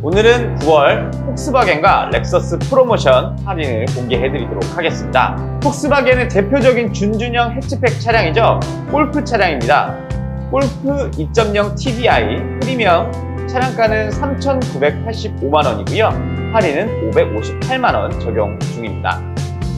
오늘은 9월 폭스바겐과 렉서스 프로모션 할인을 공개해드리도록 하겠습니다. 폭스바겐의 대표적인 준준형 해치백 차량이죠. 골프 차량입니다. 골프 2.0 TDI 프리미엄 차량가는 3,985만원이고요. 할인은 558만원 적용 중입니다.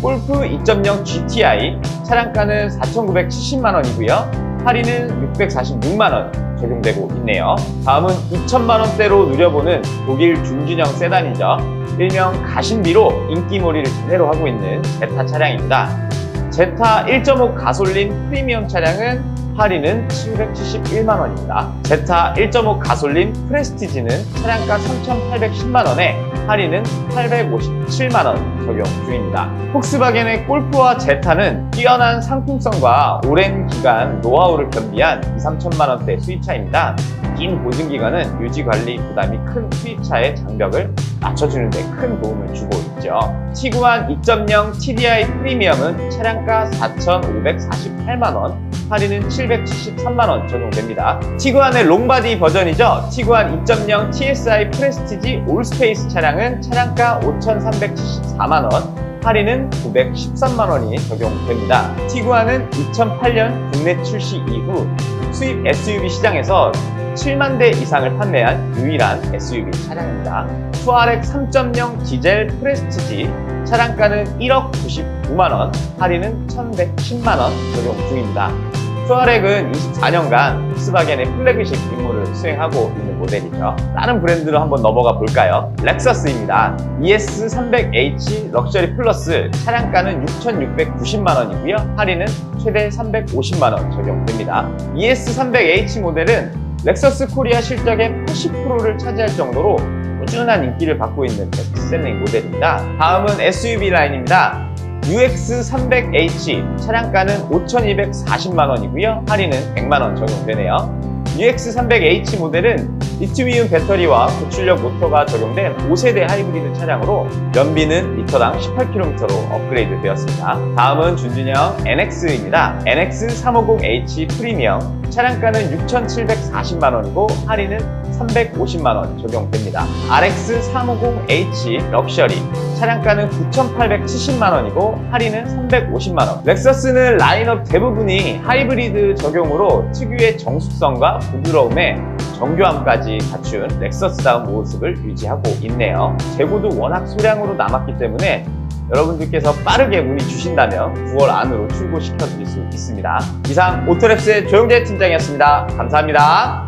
골프 2.0 GTI 차량가는 4,970만원이고요. 할인은 646만원 적용되고 있네요. 다음은 2천만 원대로 누려보는 독일 준준형 세단이죠. 일명 가심비로 인기몰이를 제대로 하고 있는 제타 차량입니다. 제타 1.5 가솔린 프리미엄 차량은 할인은 771만 원입니다. 제타 1.5 가솔린 프레스티지는 차량가 3,810만 원에 할인은 857만 원 적용 중입니다. 폭스바겐의 골프와 제타는 뛰어난 상품성과 오랜 기간 노하우를 겸비한 2, 3천만 원대 수입차입니다. 긴 보증 기간은 유지 관리 부담이 큰 수입차의 장벽을 낮춰주는 데 큰 도움을 주고 있죠. 티구안 2.0 TDI 프리미엄은 차량가 4,548만 원, 할인은 773만 원 적용됩니다. 티구안의 롱바디 버전이죠. 티구안 2.0 TSI 프레스티지 올스페이스 차량은 차량가 5,374만 원, 할인은 913만 원이 적용됩니다. 티구안은 2008년 국내 출시 이후 수입 SUV 시장에서 7만 대 이상을 판매한 유일한 SUV 차량입니다. 투아렉 3.0 디젤 프레스티지 차량가는 1억 99만 원, 할인은 1,110만 원 적용 중입니다. 투아렉은 24년간 폭스바겐의 플래그십 임무를 수행하고 있는 모델이죠. 다른 브랜드로 한번 넘어가 볼까요? 렉서스입니다. ES300H 럭셔리 플러스 차량가는 6,690만 원이고요. 할인은 최대 350만 원 적용됩니다. ES300H 모델은 렉서스 코리아 실적의 80%를 차지할 정도로 꾸준한 인기를 받고 있는 베스트셀링 모델입니다. 다음은 SUV 라인입니다. UX300H 차량가는 5,240만 원이고요. 할인은 100만 원 적용되네요. UX300H 모델은 리튬이온 배터리와 고출력 모터가 적용된 5세대 하이브리드 차량으로 연비는 리터당 18km로 업그레이드 되었습니다. 다음은 준준형 NX입니다. NX350H 프리미엄 차량가는 6,740만 원이고 할인은 350만 원 적용됩니다. RX350H 럭셔리 차량가는 9,870만 원이고 할인은 350만 원. 렉서스는 라인업 대부분이 하이브리드 적용으로 특유의 정숙성과 부드러움에 정교함까지 갖춘 렉서스다운 모습을 유지하고 있네요. 재고도 워낙 소량으로 남았기 때문에 여러분들께서 빠르게 문의 주신다면 9월 안으로 출고시켜 드릴 수 있습니다. 이상 오토랩스의 조영재 팀장이었습니다. 감사합니다.